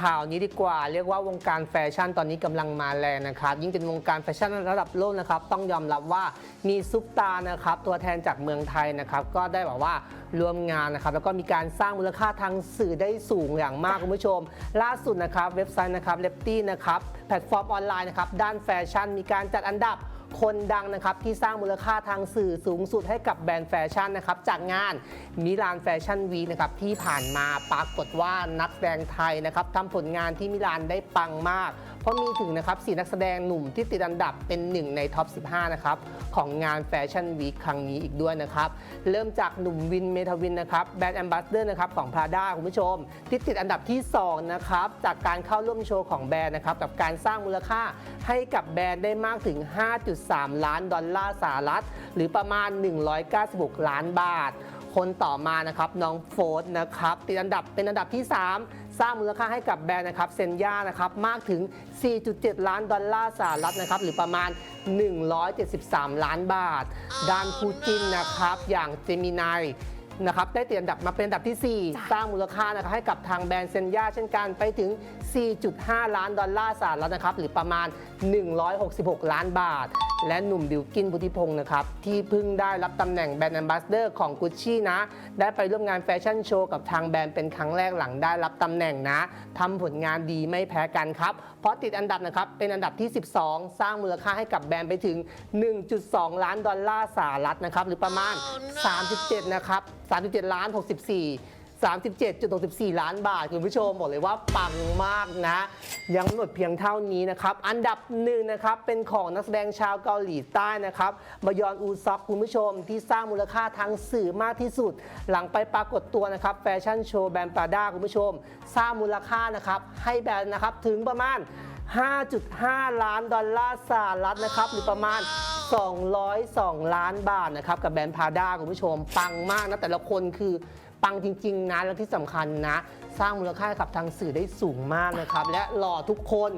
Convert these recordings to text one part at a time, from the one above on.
ข่าวนี้ดีกว่าเรียกว่าวงการแฟชั่นตอนนี้กำลังมาแรงนะครับยิ่งเป็นวงการแฟชั่นระดับโลกนะครับต้องยอมรับว่ามีซุปตาร์นะครับตัวแทนจากเมืองไทยนะครับก็ได้แบบว่าร่วมงานนะครับแล้วก็มีการสร้างมูลค่าทางสื่อได้สูงอย่างมากคุณผู้ชม ล่าสุดนะครับเว็บไซต์นะครับเลปตี้นะครับแพลตฟอร์มออนไลน์นะครับด้านแฟชั่นมีการจัดอันดับ คนดังนะครับที่สร้างมูลค่าทางสื่อสูงสุดให้กับแบรนด์แฟชั่นนะครับจากงานมิลานแฟชั่นวีนะครับที่ผ่านมาปรากฏว่านักแสดงไทยนะครับทำผลงานที่มิลานได้ปังมาก เพราะมีถึงนะครับสีนักแสดงหนุ่มที่ติดอันดับเป็นหนึ่งในท็อป 15 นะครับ ของงานแฟชั่นวีคครั้งนี้อีกด้วยนะครับ เริ่มจากหนุ่มวินเมทาวินนะครับแบรนด์แอมบาสเดอร์นะครับของพาด้าคุณผู้ชม ที่ติดอันดับที่ 2 นะครับ จากการเข้าร่วมโชว์ของแบรนด์นะครับ กับการสร้างมูลค่าให้กับแบรนด์ได้มากถึง 5.3 ล้านดอลลาร์สหรัฐ หรือประมาณ 196 ล้านบาท คนต่อมานะครับน้องโฟร์นะครับติดอันดับเป็นอันดับที่ 3 สร้างมูลค่าให้กับแบรนด์นะครับเซนย่านะครับมากถึง 4.7 ล้านดอลลาร์สหรัฐนะครับหรือประมาณ 173 ล้านบาท ด้านคู่จิ้นนะครับอย่างเจมินาย นะครับได้ติดอันดับมาเป็นอันดับทีสี่จ้ะ4สร้างมูลค่านะครับให้กับทางแบรนด์เซนย่าเช่นกันไปถึง 4.5 ล้านดอลลาร์สหรัฐนะครับหรือประมาณ 166 ล้านบาท และหนุ่มบิวกินพุทธิพงศ์นะครับที่เพิ่งได้รับตำแหน่งแบรนด์แอมบาสเดอร์ของกุชชี่นะ ได้ไปร่วมงานแฟชั่นโชว์กับทางแบรนด์เป็นครั้งแรกหลังได้รับตำแหน่งนะทำผลงานดีไม่แพ้กันครับ เพราะติดอันดับนะครับเป็นอันดับที่ 12 สร้างมูลค่าให้กับแบรนด์ไปถึง 1.2 ล้านดอลลาร์สหรัฐนะครับหรือประมาณ 37 นะครับ37 ล้าน 64 37.64 ล้านบาท คุณผู้ชมบอกเลยว่าปังมากนะ ยังหมดเพียงเท่านี้นะครับ อันดับหนึ่งนะครับ เป็นของนักแสดงชาวเกาหลีใต้นะครับบยอนอูซอกคุณผู้ชมที่สร้างมูลค่าทางสื่อมากที่สุด หลังไปปรากฏตัวนะครับ แฟชั่นโชว์แบรนด์ปราด้าคุณผู้ชม สร้างมูลค่านะครับ ให้แบรนด์นะครับถึงประมาณ 5.5 ล้านดอลลาร์สหรัฐนะครับหรือประมาณ 202 ล้านบาทนะครับ กับแบรนด์พาด้าคุณผู้ชม ปังมากนะ แต่ละคนคือปังจริง ๆ นะ และที่สำคัญนะ สร้างมูลค่ากับทางสื่อได้สูงมากนะครับ และหล่อทุกคน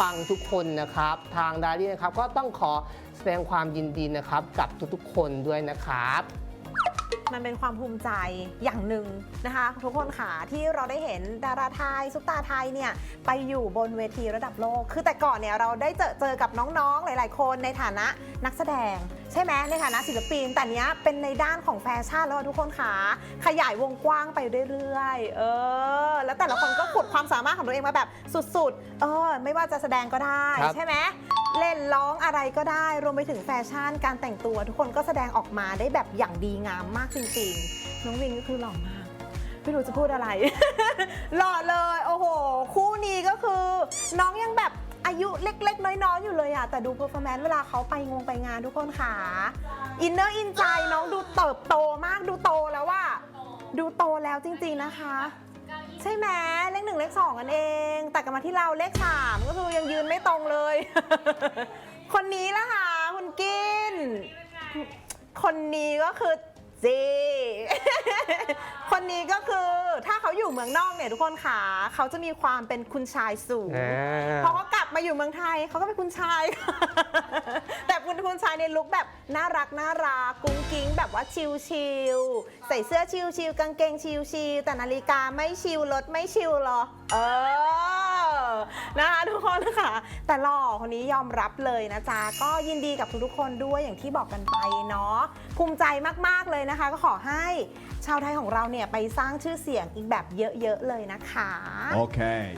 ปังทุกคนนะครับ ทางดารี่นะครับ ก็ต้องขอแสดงความยินดีนะครับ กับทุกๆ คนด้วยนะครับ มันเป็นความภูมิใจอย่างหนึ่งนะคะ ทุกคนค่ะที่เราได้เห็นดาราไทยซุปตาไทยเนี่ยไปอยู่บนเวทีระดับโลก คือแต่ก่อนเนี่ยเราได้เจอเจอกับน้องๆหลาย ๆ คนในฐานะนักแสดง ใช่ไหมในฐานะศิลปิน แต่เนี้ยเป็นในด้านของแฟชั่นแล้วอะทุกคนค่ะขยายวงกว้างไปเรื่อยๆ เออ แล้วแต่ละคนก็ขุดความสามารถของตัวเองมาแบบสุดๆ เออ ไม่ว่าจะแสดงก็ได้ครับ ใช่ไหมเล่นร้องอะไรก็ได้ รวมไปถึงแฟชั่นการแต่งตัว ทุกคนก็แสดงออกมาได้แบบอย่างดีงามมากจริงๆ น้องวินก็คือหล่อมาก ไม่รู้จะพูดอะไร หล่อเลย โอ้โห คู่นี้ก็คือ น้องยังแบบ อายุเล็กๆ น้อยๆ อยู่เลยอะแต่ดูเพอร์ฟอร์แมนซ์เวลาเขาไปงงไปงานทุกคนค่ะอินเนอร์อินใจน้องดูเติบโตมากดูโตแล้วว่า ดูโตแล้วจริงๆนะคะ ใช่ไหมเลขหนึ่งเลขสองกันเอง แต่กลับมาที่เราเลขสามก็คือยังยืนไม่ตรงเลย คนนี้ละค่ะคุณกิน คนนี้ก็คือ จีคนนี้ก็คือถ้าเขาอยู่เมืองนอกเนี่ยทุกคนค่ะเขาจะมีความเป็นคุณชายสูง อ่า พอเขากลับมาอยู่เมืองไทยเขาก็เป็นคุณชาย แต่คุณคุณชายในลุคแบบน่ารักน่ารักกุ้งกิ้งแบบว่าชิลชิลๆใส่เสื้อชิลชิลๆกางเกงชิลชิลๆแต่นาฬิกาไม่ชิลรถไม่ชิลหรอ เออ นะคะทุกคนค่ะแต่หล่อคนนี้ยอมรับเลยนะจ๊ะก็ยินดีกับทุกๆคนด้วยอย่างที่บอกกันไปเนาะภูมิใจมากๆเลยนะคะ ก็ขอให้ชาวไทยของเราเนี่ยไปสร้างชื่อเสียงอีกแบบเยอะๆเลยนะคะ โอเค